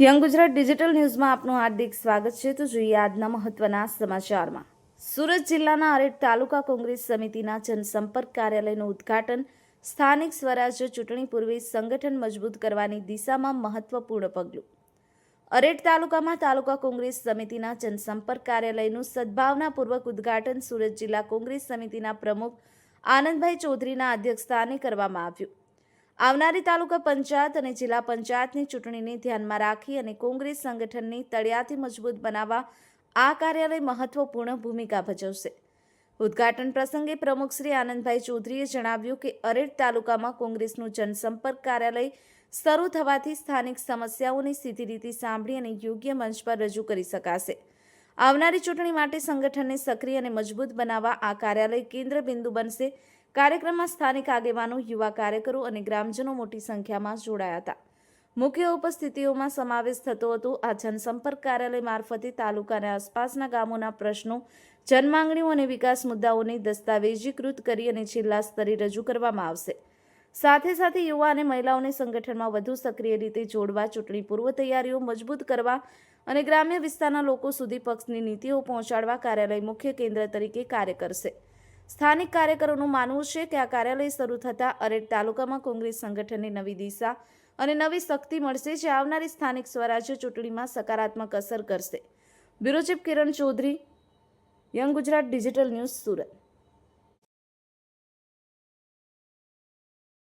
Young Gujarat digital ન્યૂઝમાં આપનું હાર્દિક સ્વાગત છે. તો જોઈએ આજના મહત્વના સમાચારમાં. સુરત જિલ્લાના અરેટ તાલુકા કોંગ્રેસ સમિતિના જનસંપર્ક કાર્યાલયનું ઉદ્ઘાટન સ્થાનિક સ્વરાજ્ય ચૂંટણી પૂર્વે સંગઠન મજબૂત કરવાની દિશામાં મહત્વપૂર્ણ પગલું. અરેટ તાલુકામાં તાલુકા કોંગ્રેસ સમિતિના જનસંપર્ક કાર્યાલયનું સદભાવનાપૂર્વક ઉદ્ઘાટન સુરત જિલ્લા કોંગ્રેસ સમિતિના પ્રમુખ આનંદભાઈ ચૌધરીના અધ્યક્ષસ્થાને કરવામાં આવ્યું. આવનારી તાલુકા પંચાયત અને જિલ્લા પંચાયતની ચૂંટણીને ધ્યાનમાં રાખી અને કોંગ્રેસ સંગઠનની તળિયાથી મજબૂત બનાવવા આ કાર્યાલય મહત્વપૂર્ણ ભૂમિકા ભજવશે. ઉદ્ઘાટન પ્રસંગે પ્રમુખ શ્રી આનંદભાઈ ચૌધરીએ જણાવ્યું કે અરેડ તાલુકામાં કોંગ્રેસનું જનસંપર્ક કાર્યાલય શરૂ થવાથી સ્થાનિક સમસ્યાઓની સીધી રીતે સાંભળી અને યોગ્ય મંચ પર રજૂ કરી શકાશે. આવનારી ચૂંટણી માટે સંગઠનને સક્રિય અને મજબૂત બનાવવા આ કાર્યાલય કેન્દ્ર બિંદુ બનશે કાર્યક્રમમાં સ્થાનિક આગેવાનો, યુવા કાર્યકરો અને ગ્રામજનો મોટી સંખ્યામાં જોડાયા હતા. મુખ્ય ઉપસ્થિતિઓમાં સમાવેશ થતો હતો આ જનસંપર્ક કાર્યાલય મારફતે તાલુકા અને આસપાસના ગામોના પ્રશ્નો, જનમાંગણીઓ અને વિકાસ મુદ્દાઓને દસ્તાવેજીકૃત કરી અને જિલ્લા સ્તરે રજૂ કરવામાં આવશે. સાથે સાથે યુવા અને મહિલાઓને સંગઠનમાં વધુ સક્રિય રીતે જોડવા, ચૂંટણી પૂર્વ તૈયારીઓ મજબૂત કરવા અને ગ્રામ્ય વિસ્તારના લોકો સુધી પક્ષની નીતિઓ પહોંચાડવા કાર્યાલય મુખ્ય કેન્દ્ર તરીકે કાર્ય કરશે. સ્થાનિક કાર્યકરોનું માનવું છે કે આ કાર્યાલય શરૂ થતાં અરેટ તાલુકામાં કોંગ્રેસ સંગઠનને નવી દિશા અને નવી શક્તિ મળશે જે આવનારી સ્થાનિક સ્વરાજ્ય ચૂંટણીમાં સકારાત્મક અસર કરશે. Bureau chief Kiran Chaudhary, young Gujarat digital news Surat.